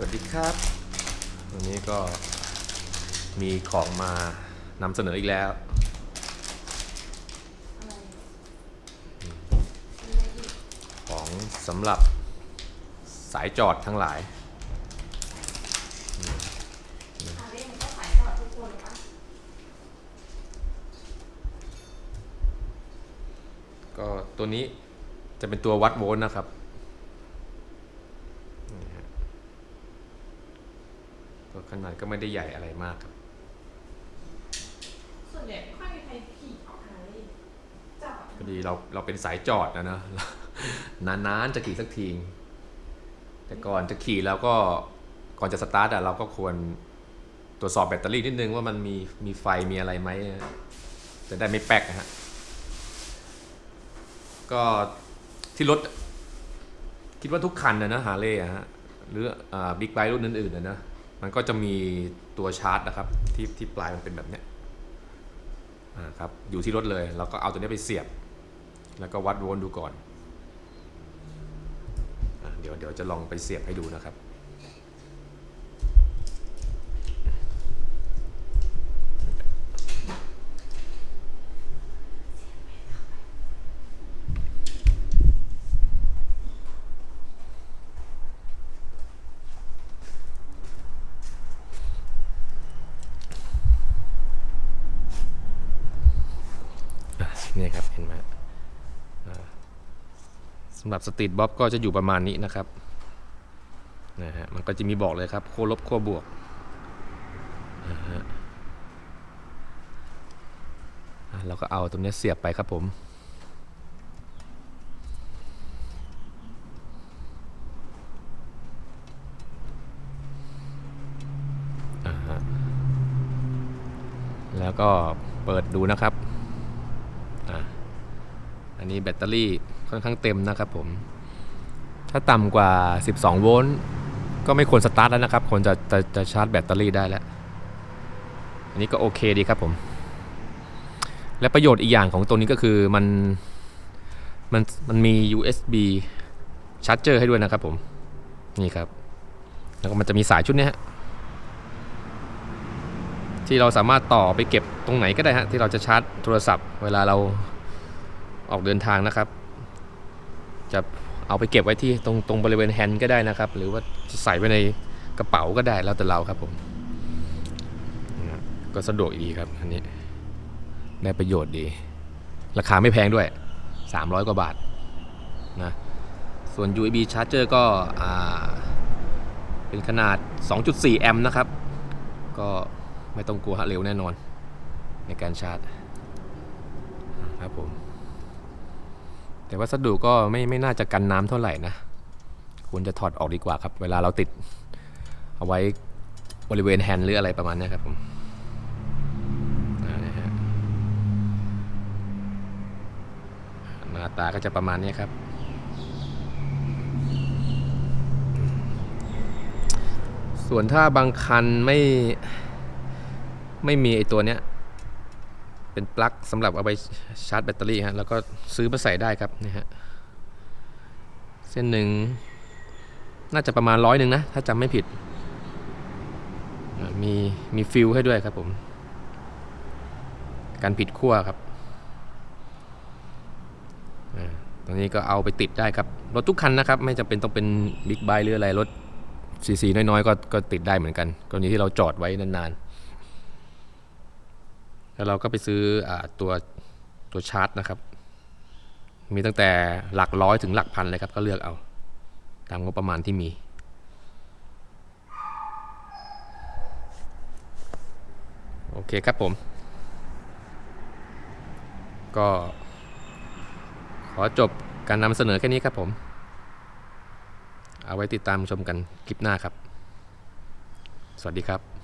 สวัสดีครับ วันนี้ก็มีของมานำเสนออีกแล้ว ของสำหรับสายจอดทั้งหลาย ก็ตัวนี้จะเป็นตัววัดโวลต์นะครับนี่ฮะ ก็ขนาดก็ไม่ได้ใหญ่อะไรมากครับ ส่วนใหญ่ไม่ค่อยมีใครขี่ออกฮาร์เลย์จอดพอดีเราเราเป็นสายจอดนะเนอะ นานๆจะขี่สักที แต่ก่อนจะขี่แล้วก็ก่อนจะสตาร์ทอะเราก็ควรตรวจสอบแบตเตอรี่นิดนึงว่ามันมีมีไฟมีอะไรไหมจะได้ไม่แป๊กนะฮะก็ที่รถคิดว่าทุกคันนะนะฮาร์เลย์ฮะหรือบิ๊กไบค์รุ่นอื่นๆนะนะ มันก็จะมีตัวชาร์จนะครับที่ที่ปลายมันเป็นแบบเนี้ยอ่าครับอยู่ที่รถเลยเราก็เอาตัวนี้ไปเสียบ แล้วก็วัดโวลต์ดูก่อนอเดี๋ยวเดี๋ยวจะลองไปเสียบให้ดูนะครับ นี่ครับเห็นไหมสำหรับสตรีทบ๊อบก็จะอยู่ประมาณนี้นะครับนะฮะมันก็จะมีบอกเลยครับขั้ลบขั้วบวกนะฮะอะเราก็เอาตรงนี้เสียบไปครับผมอ่าแล้วก็เปิดดูนะครับ อันนี้แบตเตอรี่ค่อนข้างเต็มนะครับผม ถ้าต่ำกว่า 12 โวลต์ก็ไม่ควรสตาร์ทแล้วนะครับควรจะจะจะชาร์จแบตเตอรี่ได้แล้ว อันนี้ก็โอเคดีครับผม และประโยชน์อีกอย่างของตัวนี้ก็คือมันมันมันมี USB ชาร์จเจอร์ให้ด้วยนะครับผม นี่ครับ แล้วก็มันจะมีสายชุดนี้ฮะที่เราสามารถต่อไปเก็บตรงไหนก็ได้ฮะที่เราจะชาร์จโทรศัพท์ เวลาเรา ออกเดินทางนะครับ จะเอาไปเก็บไว้ที่ตรงตรงบริเวณแฮนด์ก็ได้นะครับ หรือว่าจะใส่ไว้ในกระเป๋าก็ได้แล้วแต่เราครับผมก็สะดวกดีครับอันนี้ได้ประโยชน์ดี ราคาไม่แพงด้วย 300 กว่าบาทนะส่วน USB charger ก็เป็นขนาด 2.4 แอมป์นะครับ ก็ไม่ต้องกลัวฮะเร็วแน่นอนในการชาร์จครับผม แต่วัสดุก็ไม่ไม่น่าจะกันน้ำเท่าไหร่นะควรจะถอดออกดีกว่าครับ เวลาเราติด เอาไว้บริเวณแฮนด์หรืออะไรประมาณนี้ครับผมอ่านะฮะหน้าตาก็จะประมาณนี้ครับ ส่วนถ้าบางคันไม่ไม่มีไอตัวเนี้ย เป็นปลั๊กสำหรับเอาไปชาร์จแบตเตอรี่ฮะแล้วก็ซื้อมาใส่ได้ครับนี่ฮะเส้นหนึ่งน่าจะประมาณร้อยหนึ่งนะ ถ้าจำไม่ผิด มีมีฟิลให้ด้วยครับผม การผิดขั้วครับตรงนี้ก็เอาไปติดได้ครับ รถทุกคันนะครับ ไม่จำเป็นต้องเป็นบิ๊กไบค์หรืออะไรรถซีซีน้อยๆ ก็ก็ติดได้เหมือนกัน กรณีที่เราจอดไว้นานๆ แล้วเราก็ไปซื้ออตัวตัวชาร์จนะครับ มีตั้งแต่หลักร้อยถึงหลักพันเลยครับก็เลือกเอา ตามงบประมาณที่มีโอเคครับผม ก็ ขอจบการนำเสนอแค่นี้ครับผม เอาไว้ติดตามชมกันคลิปหน้าครับ สวัสดีครับ